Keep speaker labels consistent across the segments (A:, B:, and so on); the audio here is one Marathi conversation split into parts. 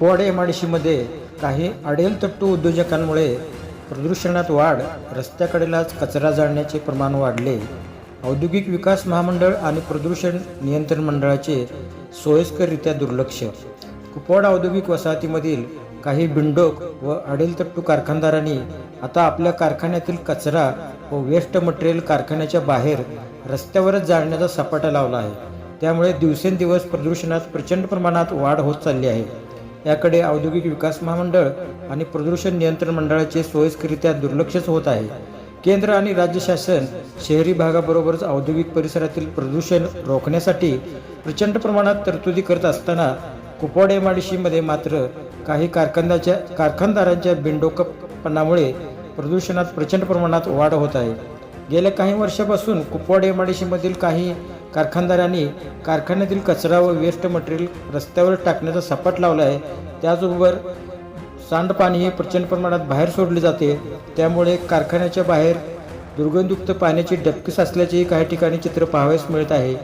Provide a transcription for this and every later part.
A: पोवाडे एम आय सीमध्ये काही अडेल तट्टू उद्योजकांमुळे प्रदूषणात वाढ रस्त्याकडेलाच कचरा जाळण्याचे प्रमाण वाढले. औद्योगिक विकास महामंडळ आणि प्रदूषण नियंत्रण मंडळाचे सोयीस्कररित्या दुर्लक्ष. कुपवाड औद्योगिक वसाहतीमधील काही बिंडोक व अडेलतट्टू कारखानदारांनी आता आपल्या कारखान्यातील कचरा व वेस्ट मटेरियल कारखान्याच्या बाहेर रस्त्यावरच जाळण्याचा सपाटा लावला आहे. त्यामुळे दिवसेंदिवस प्रदूषणात प्रचंड प्रमाणात वाढ होत चालली आहे. याकडे औद्योगिक विकास महामंडळ आणि प्रदूषण नियंत्रण मंडळाचे सोयीस्करित्या दुर्लक्षच होत आहे. केंद्र आणि राज्य शासन शहरी भागाबरोबरच औद्योगिक परिसरातील प्रदूषण रोखण्यासाठी प्रचंड प्रमाणात तरतुदी करत असताना कुपवाड एम मात्र काही कारखान्याच्या कारखानदारांच्या बिंडोकपणामुळे प्रदूषणात प्रचंड प्रमाणात वाढ होत आहे. गेल्या काही वर्षापासून कुपवाड एम काही कारखानदारांनी कारखान्यातील कचरा व वेस्ट मटेरियल रस्त्यावर टाकण्याचा सपाट लावला आहे. त्याचबरोबर सांडपाणीही प्रचंड प्रमाणात बाहेर सोडले जाते. त्यामुळे कारखान्याच्या बाहेर दुर्गंधयुक्त पाण्याची डबकी साचल्याचेही काही ठिकाणी चित्र पाहावयास मिळत आहे.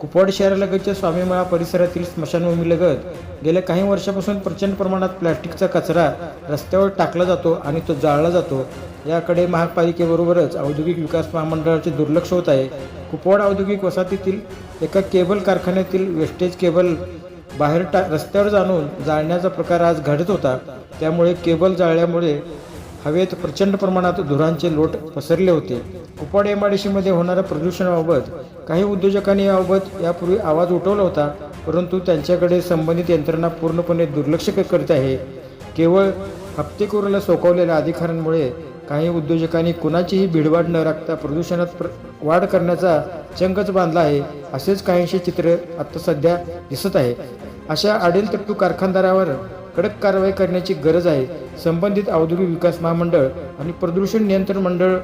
A: कुपवाड शहरालगतच्या स्वामीमळा परिसरातील स्मशानभूमीलगत गेल्या काही वर्षापासून प्रचंड प्रमाणात प्लॅस्टिकचा कचरा रस्त्यावर टाकला जातो आणि तो जाळला जातो. याकडे महापालिकेबरोबरच औद्योगिक विकास महामंडळाचे दुर्लक्ष होत आहे. कुपवाड औद्योगिक वसाहतीतील एका केबल कारखान्यातील वेस्टेज केबल बाहेर टा रस्त्यावर जाणून जाळण्याचा प्रकार आज घडत होता. त्यामुळे केबल जाळल्यामुळे हवेत प्रचंड प्रमाणात धुरांचे लोट पसरले होते. कुपवाड एम आय डी होणाऱ्या प्रदूषणाबाबत काही उद्योजकांनी याबाबत यापूर्वी आवाज उठवला होता परंतु त्यांच्याकडे संबंधित यंत्रणा पूर्णपणे दुर्लक्ष करीत करत आहे. केवळ हप्तेकरूला सोकवलेल्या अधिकाऱ्यांमुळे काही उद्योजकांनी कुणाचीही भिडवाड न राखता प्रदूषणात प्र वाढ करण्याचा चंगच बांधला आहे असेच काहींचे चित्र आता सध्या दिसत आहे. अशा अडेल तट्टू कारखानदारावर कडक कारवाई करण्याची गरज आहे. संबंधित औद्योगिक विकास महामंडळ आणि प्रदूषण नियंत्रण मंडळ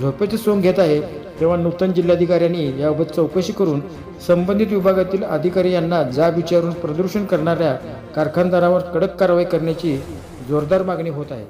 A: झोपेचे सोंग घेत आहे. तेव्हा नूतन जिल्हाधिकाऱ्यांनी याबाबत चौकशी करून संबंधित विभागातील अधिकारी यांना जाब विचारून प्रदूषण करणाऱ्या कारखानदारावर कडक कारवाई करण्याची जोरदार मागणी होत आहे.